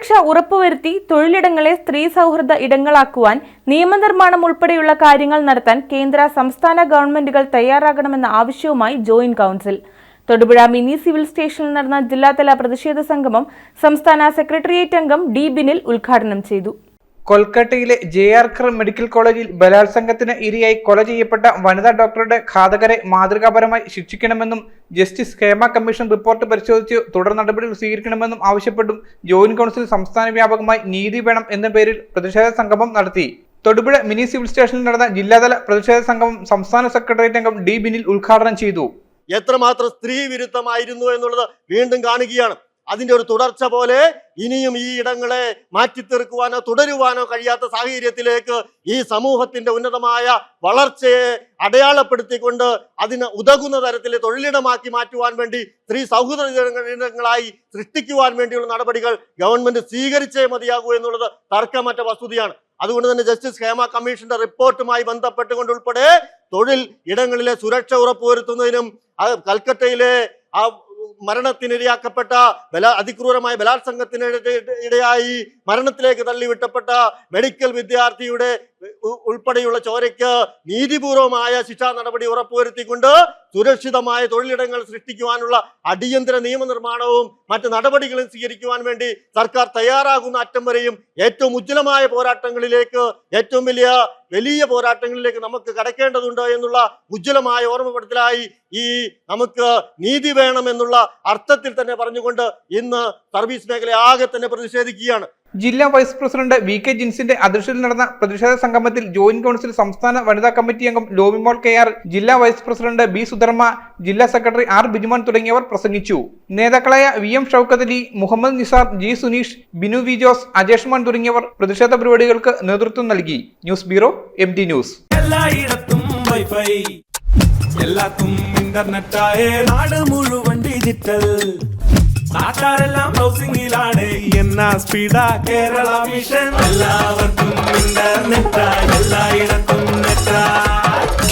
സുരക്ഷ ഉറപ്പുവരുത്തി തൊഴിലിടങ്ങളെ സ്ത്രീ സൗഹൃദ ഇടങ്ങളാക്കുവാൻ നിയമനിർമ്മാണം ഉൾപ്പെടെയുള്ള കാര്യങ്ങൾ നടത്താൻ കേന്ദ്ര സംസ്ഥാന ഗവൺമെന്റുകൾ തയ്യാറാകണമെന്ന ആവശ്യവുമായി joint council. Thodupuzha mini civil സ്റ്റേഷനിൽ നടന്ന ജില്ലാതല പ്രതിഷേധ സംഗമം സംസ്ഥാന സെക്രട്ടേറിയറ്റ് അംഗം ഡി ബിനിൽ ഉദ്ഘാടനം ചെയ്തു. കൊൽക്കത്തയിലെ ജെ ആർ ക്രം മെഡിക്കൽ കോളേജിൽ ബലാത്സംഗത്തിന് ഇരയായി കൊല ചെയ്യപ്പെട്ട വനിതാ ഡോക്ടറുടെ ഘാതകരെ മാതൃകാപരമായി ശിക്ഷിക്കണമെന്നും ജസ്റ്റിസ് ഹേമ കമ്മീഷൻ റിപ്പോർട്ട് പരിശോധിച്ച് തുടർ നടപടികൾ സ്വീകരിക്കണമെന്നും ആവശ്യപ്പെട്ടും ജോയിന്റ് കൗൺസിൽ സംസ്ഥാന വ്യാപകമായി നീതി വേണം എന്ന പേരിൽ പ്രതിഷേധ സംഗമം നടത്തി. തൊടുപുഴ മിനി സിവിൽ സ്റ്റേഷനിൽ നടന്ന ജില്ലാതല പ്രതിഷേധ സംഗമം സംസ്ഥാന സെക്രട്ടേറിയറ്റ് അംഗം ഡി ബിനിൽ ഉദ്ഘാടനം ചെയ്തു. എത്രമാത്രം സ്ത്രീ വിരുദ്ധമായിരുന്നു എന്നുള്ളത് വീണ്ടും കാണുകയാണ്. അതിന്റെ ഒരു തുടർച്ച പോലെ ഇനിയും ഈ ഇടങ്ങളെ മാറ്റി മാറ്റിത്തീർക്കുവാനോ തുടരുവാനോ കഴിയാത്ത സാഹചര്യത്തിലേക്ക് ഈ സമൂഹത്തിന്റെ ഉന്നതമായ വളർച്ചയെ അടയാളപ്പെടുത്തിക്കൊണ്ട് അതിന് ഉതകുന്ന തരത്തിൽ തൊഴിലിടമാക്കി മാറ്റുവാൻ വേണ്ടി സ്ത്രീ സൗഹൃദങ്ങളായി സൃഷ്ടിക്കുവാൻ വേണ്ടിയുള്ള നടപടികൾ ഗവൺമെന്റ് സ്വീകരിച്ചേ മതിയാകൂ എന്നുള്ളത് തർക്കമറ്റ വസ്തുതയാണ്. അതുകൊണ്ട് തന്നെ ജസ്റ്റിസ് ഹേമ കമ്മീഷന്റെ റിപ്പോർട്ടുമായി ബന്ധപ്പെട്ടുകൊണ്ട് ഉൾപ്പെടെ തൊഴിൽ ഇടങ്ങളിലെ സുരക്ഷ ഉറപ്പുവരുത്തുന്നതിനും കൽക്കട്ടയിലെ ആ മരണത്തിനിരയാക്കപ്പെട്ട ബല അതിക്രൂരമായ ബലാത്സംഗത്തിന് ഇട- ഇടയായി മരണത്തിലേക്ക് തള്ളിവിട്ടപ്പെട്ട മെഡിക്കൽ വിദ്യാർത്ഥിയുടെ ഉൾപ്പെടെയുള്ള ചോരയ്ക്ക് നീതിപൂർവമായ ശിക്ഷാ നടപടി ഉറപ്പുവരുത്തിക്കൊണ്ട് സുരക്ഷിതമായ തൊഴിലിടങ്ങൾ സൃഷ്ടിക്കുവാനുള്ള അടിയന്തര നിയമനിർമ്മാണവും മറ്റ് നടപടികളും സ്വീകരിക്കുവാൻ വേണ്ടി സർക്കാർ തയ്യാറാകുന്ന അറ്റം വരെയും ഏറ്റവും ഉജ്ജ്വലമായ പോരാട്ടങ്ങളിലേക്ക് ഏറ്റവും വലിയ വലിയ പോരാട്ടങ്ങളിലേക്ക് നമുക്ക് കടക്കേണ്ടതുണ്ട് എന്നുള്ള ഉജ്ജ്വലമായ ഓർമ്മപ്പെടുത്തലായി ഈ നമുക്ക് നീതി വേണമെന്നുള്ള അർത്ഥത്തിൽ തന്നെ പറഞ്ഞുകൊണ്ട് ഇന്ന് സർവീസ് മേഖല ആകെ തന്നെ പ്രതിഷേധിക്കുകയാണ്. ജില്ലാ വൈസ് പ്രസിഡന്റ് വി കെ ജിൻസിന്റെ അധ്യക്ഷതയിൽ നടന്ന പ്രതിഷേധ സംഗമത്തിൽ ജോയിന്റ് കൌൺസിൽ സംസ്ഥാന വനിതാ കമ്മിറ്റി അംഗം ലോബിമോൾ കെ ആർ ജില്ലാ വൈസ് പ്രസിഡന്റ് ബി സുധർമ്മ ജില്ലാ സെക്രട്ടറി ആർ ബിജുമാൻ തുടങ്ങിയവർ പ്രസംഗിച്ചു. നേതാക്കളായ V M Shoukathali Muhammad Nisar G Suneesh Binu V Jose Ajeshman തുടങ്ങിയവർ പ്രതിഷേധ പരിപാടികൾക്ക് നേതൃത്വം നൽകി. News bureau M T news. എല്ലായിടത്തും വൈഫൈ എല്ലാത്തും ആയ നാട് മുഴുവൻ ഡിജിറ്റൽ. സ്പീഡാ കേരള മിഷൻ. എല്ലാവർക്കും ഇന്റർനെറ്റാ എല്ലായിടത്തും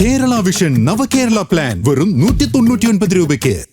കേരള വിഷൻ നവകേരള പ്ലാൻ വെറും നൂറ്റി തൊണ്ണൂറ്റി ഒൻപത് രൂപയ്ക്ക്.